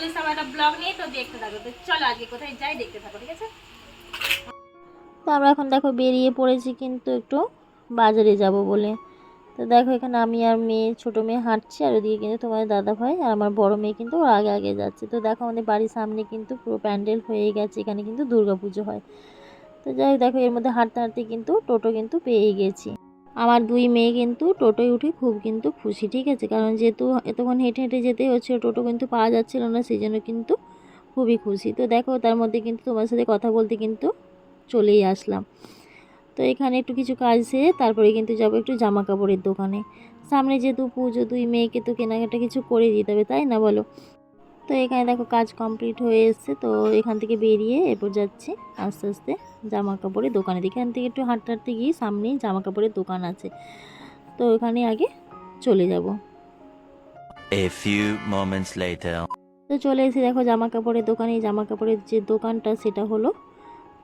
চলে এসে একটা ব্লগ নিয়ে, তো দেখতে থাকো। তো চলো আজকে কোথায় যাই, দেখতে থাকো, ঠিক আছে? তো আমরা এখন দেখো বেরিয়ে পড়েছি কিন্তু একটু বাজারে যাব বলে। তো দেখো এখানে আমি আর মেয়ে, ছোটো মেয়ে হাঁটছি, আর ওদিকে কিন্তু তোমার দাদা ভাই আর আমার বড় মেয়ে কিন্তু ওর আগে আগে যাচ্ছে। তো দেখো আমাদের বাড়ির সামনে কিন্তু পুরো প্যান্ডেল হয়ে গেছে, এখানে কিন্তু দুর্গা পুজো হয়। তো যাই দেখো এর মধ্যে হাঁটতে হাঁটতে কিন্তু টোটো কিন্তু পেয়ে গেছি। আমার দুই মেয়ে কিন্তু টোটোয় উঠে খুব কিন্তু খুশি, ঠিক আছে? কারণ যেহেতু এতক্ষণ হেঁটে হেঁটে যেতে হচ্ছে, টোটো কিন্তু পাওয়া যাচ্ছিল না সেই জন্য কিন্তু খুবই খুশি। তো দেখো, তার মধ্যে কিন্তু তোমার সাথে কথা বলতে কিন্তু চলেই আসলাম। তো এখানে একটু কিছু কাজ সেরে তারপরে কিন্তু যাব একটু জামা কাপড়ের দোকানে। সামনে যেহেতু পুজো, দুই মেয়েকে তো কেনাকাটা কিছু করে দিতে হবে, তাই না বলো? তো এখানে দেখো কাজ কমপ্লিট হয়ে এসছে তো এখান থেকে বেরিয়ে এরপর যাচ্ছি আস্তে আস্তে জামা কাপড়ের দোকানে এখান থেকে একটু হাঁটতে হাঁটতে গিয়ে সামনেই জামা কাপড়ের দোকান আছে। তো ওখানে আগে চলে যাব। A few moments later. তো চলে এসে দেখো জামা কাপড়ের দোকানে। জামা কাপড়ের যে দোকানটা সেটা হলো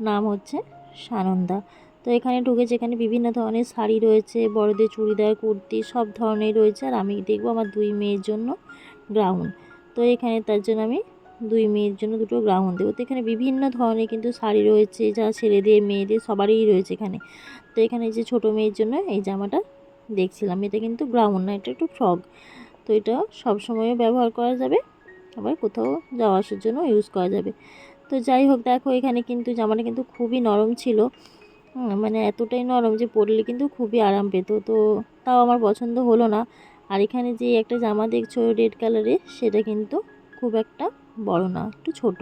নাম হচ্ছে সানন্দা। তো এখানে ঢুকেছে এখানে বিভিন্ন ধরনের শাড়ি রয়েছে বড়দের চুড়িদার কুর্তি সব ধরনের রয়েছে। আর আমি দেখব আমার দুই মেয়ের জন্য গ্রাউন্ড তো এখানে তার জন্য আমি দুই মেয়ের জন্য দুটো গ্রাউন্ড দেবো। তো এখানে বিভিন্ন ধরনের কিন্তু শাড়ি রয়েছে, যা ছেলেদের, মেয়েদের সবারই রয়েছে এখানে। তো এখানে যে ছোট মেয়ের জন্য এই জামাটা দেখছিলাম, এটা কিন্তু গ্রাউন্ড না, এটা একটু ফ্রক। তো এটা সব সময়ও ব্যবহার করা যাবে, আবার কোথাও যাওয়া আসার জন্য ইউজ করা যাবে। তো যাই হোক, দেখো এখানে কিন্তু জামাটা কিন্তু খুবই নরম ছিল। মানে এতটাই নরম যে পরলে কিন্তু খুবই আরাম পেত। তো তাও আমার পছন্দ হলো না। আর এখানে যে একটা জামা দেখছ রেড কালারের সেটা কিন্তু খুব একটা বড় না, একটু ছোট।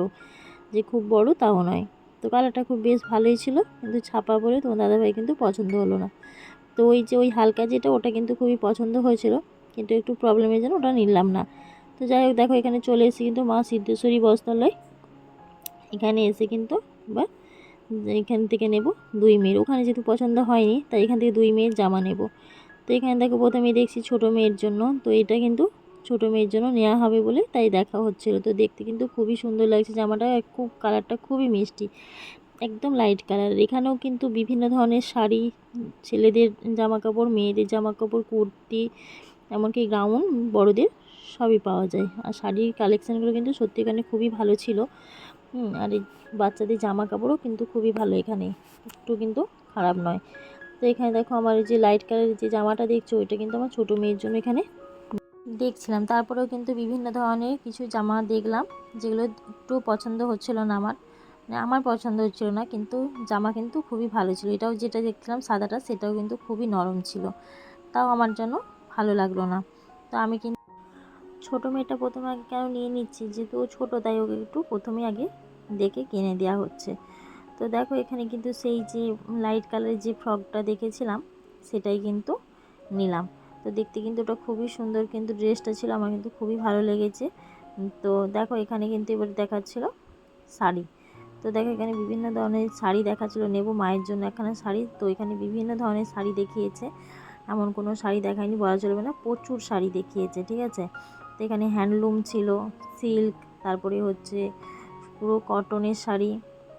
যে খুব বড় তাও নয়। তো কালারটা খুব বেশ ভালোই ছিল, কিন্তু ছাপা পরে তোমার দাদাভাই কিন্তু পছন্দ হলো না। তো ওই যে ওই হালকা যেটা, ওটা কিন্তু খুবই পছন্দ হয়েছিল, কিন্তু একটু প্রবলেমের জন্য ওটা নিলাম না। তো যাই হোক, দেখো এখানে চলে এসেছি কিন্তু মা সিদ্ধেশ্বরী বস্ত্রালয়। এখানে এসে কিন্তু এবার এখান থেকে নেব দুই মেয়ের। ওখানে যেহেতু পছন্দ হয়নি, তাই এখান থেকে দুই মেয়ের জামা নেব। তো এখানে দেখো প্রথমে দেখছি ছোটো মেয়ের জন্য। তো এটা কিন্তু ছোটো মেয়ের জন্য নেওয়া হবে বলে তাই দেখা হচ্ছিল। তো দেখতে কিন্তু খুবই সুন্দর লাগছে। জামাটা খুব কালারটা খুবই মিষ্টি। একদম লাইট কালার এখানেও কিন্তু বিভিন্ন ধরনের শাড়ি, ছেলেদের জামা কাপড় মেয়েদের জামা কাপড় কুর্তি, এমনকি গাউন বড়দের সবই পাওয়া যায়। আর শাড়ির কালেকশানগুলো কিন্তু সত্যি এখানে খুবই ভালো ছিল। আর এই বাচ্চাদের জামা কাপড়ও কিন্তু খুবই ভালো এখানে। একটু কিন্তু খারাপ নয়। তো এখানে দেখো আমার যে লাইট কালারের যে জামাটা দেখছ, ওইটা কিন্তু আমার ছোটো মেয়ের জন্য এখানে দেখছিলাম। তারপরেও কিন্তু বিভিন্ন ধরনের কিছু জামা দেখলাম, যেগুলো একটু পছন্দ হচ্ছিল না আমার। মানে আমার পছন্দ হচ্ছিল না, কিন্তু জামা কিন্তু খুবই ভালো ছিল। এটাও যেটা দেখছিলাম সাদাটা, সেটাও কিন্তু খুবই নরম ছিল। তাও আমার জন্য ভালো লাগল না। তো আমি কিন্তু ছোটো মেয়েটা প্রথমে আগে কেন নিয়ে নিচ্ছি? যেহেতু ও ছোটো, তাই ওকে একটু প্রথমে আগে দেখে কিনে দেওয়া হচ্ছে। তো দেখো এখানে কিন্তু সেই যে লাইট কালারের যে ফ্রকটা দেখেছিলাম, সেটাই কিন্তু নিলাম। তো দেখতে কিন্তু ওটা খুবই সুন্দর কিন্তু ড্রেসটা ছিল, আমার কিন্তু খুবই ভালো লেগেছে। তো দেখো এখানে কিন্তু এবার দেখাচ্ছিল শাড়ি। তো দেখো এখানে বিভিন্ন ধরনের শাড়ি দেখাচ্ছিল, নেব মায়ের জন্য এখানে শাড়ি। তো এখানে বিভিন্ন ধরনের শাড়ি দেখিয়েছে, এমন কোনো শাড়ি দেখায়নি, বলা চলবে না, প্রচুর শাড়ি দেখিয়েছে, ঠিক আছে? তো এখানে হ্যান্ডলুম ছিল সিল্ক তারপরে হচ্ছে পুরো কটনের শাড়ি।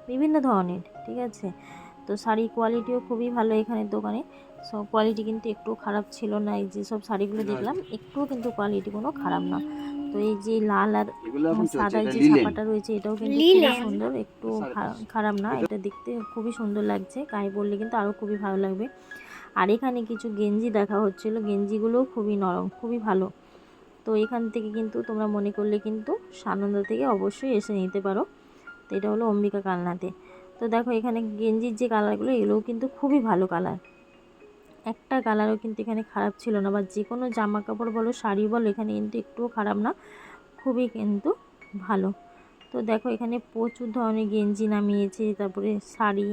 বিভিন্ন ধরনের ঠিক আছে? তো শাড়ির কোয়ালিটিও খুবই ভালো এখানের দোকানে। সব কোয়ালিটি কিন্তু একটু খারাপ ছিল না এই যেসব শাড়িগুলো দেখলাম একটুও কিন্তু কোয়ালিটি কোনো খারাপ না। তো এই যে লাল আর সাদা যে ছাপাটা রয়েছে এটাও কিন্তু খুবই সুন্দর একটু খা- খারাপ না এটা দেখতে খুবই সুন্দর লাগছে গায়ে পরলে কিন্তু আরও খুবই ভালো লাগবে। আর এখানে কিছু গেঞ্জি দেখা হচ্ছিল গেঞ্জিগুলোও খুবই নরম খুবই ভালো। তো এখান থেকে কিন্তু তোমরা মনে করলে কিন্তু সানন্দ থেকে অবশ্যই এসে নিতে পারো। তো এটা হলো অম্বিকা কালনাতে। তো দেখো এখানে গেঞ্জির যে কালারগুলো, এগুলোও কিন্তু খুবই ভালো কালার। একটা কালারও কিন্তু এখানে খারাপ ছিল না বা যে কোনো জামা কাপড় বলো, শাড়ি বলো, এখানে কিন্তু একটুও খারাপ না, খুবই কিন্তু ভালো। তো দেখো এখানে প্রচুর ধরনের গেঞ্জি নামিয়েছে, তারপরে শাড়ি,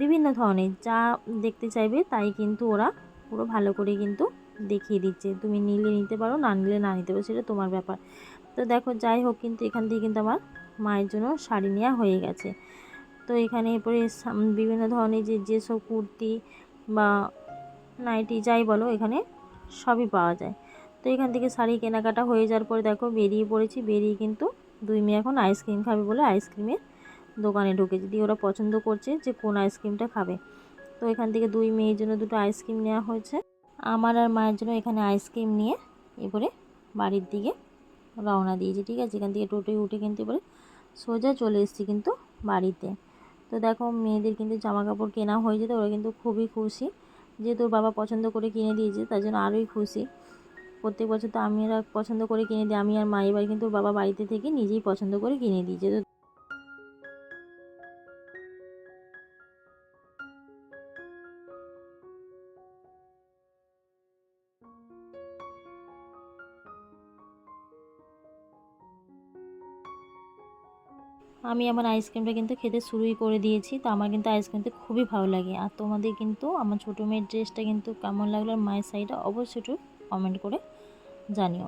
বিভিন্ন ধরনের, যা দেখতে চাইবে তাই কিন্তু ওরা পুরো ভালো করে কিন্তু দেখিয়ে দিচ্ছে। তুমি নিলে নিতে পারো, না নিলে না নিতে পারো, সেটা তোমার ব্যাপার। তো দেখো যাই হোক, কিন্তু এখান থেকে কিন্তু আমার মায়ের জন্য শাড়ি নেওয়া হয়ে গেছে। তো এখানে এরপরে বিভিন্ন ধরনের যে, যেসব কুর্তি বা নাইটি যাই বলো, এখানে সবই পাওয়া যায়। তো এখান থেকে শাড়ি কেনাকাটা হয়ে যাওয়ার পরে দেখো, বেরিয়ে পড়েছি। বেরিয়ে কিন্তু দুই মেয়ে এখন আইসক্রিম খাবে বলে আইসক্রিমের দোকানে ঢুকেছে। দিয়ে ওরা পছন্দ করছে যে, কোন আইসক্রিমটা খাবে। তো এখান থেকে দুই মেয়ের জন্য দুটো আইসক্রিম নেওয়া হয়েছে। আমার আর মায়ের জন্য এখানে আইসক্রিম নিয়ে এরপরে বাড়ির দিকে রওনা দিয়েছি, ঠিক আছে? এখান থেকে টোটোয় উঠে কিন্তু এবারে সোজা চলে এসেছি কিন্তু বাড়িতে। তো দেখো, মেয়েদের কিন্তু জামা কাপড় কেনা হয়ে যেত, ওরা কিন্তু খুবই খুশি যে তোর বাবা পছন্দ করে কিনে দিয়েছে, তার জন্য আরোই খুশি। প্রত্যেক বছর তো আমি পছন্দ করে কিনে দিই, আমি আর মা এবার কিন্তু বাবা বাড়িতে থেকে নিজেই পছন্দ করে কিনে দিয়েছে। তো আমি আমার আইসক্রিমটা কিন্তু খেতে শুরুই করে দিয়েছি। তো আমার কিন্তু আইসক্রিমটা খুবই ভালো লাগে। আর তোমাদের কিন্তু আমার ছোটো মেয়ের ড্রেসটা কিন্তু কেমন লাগল আর মায়ের শাড়িটা অবশ্যই একটু কমেন্ট করে জানিও।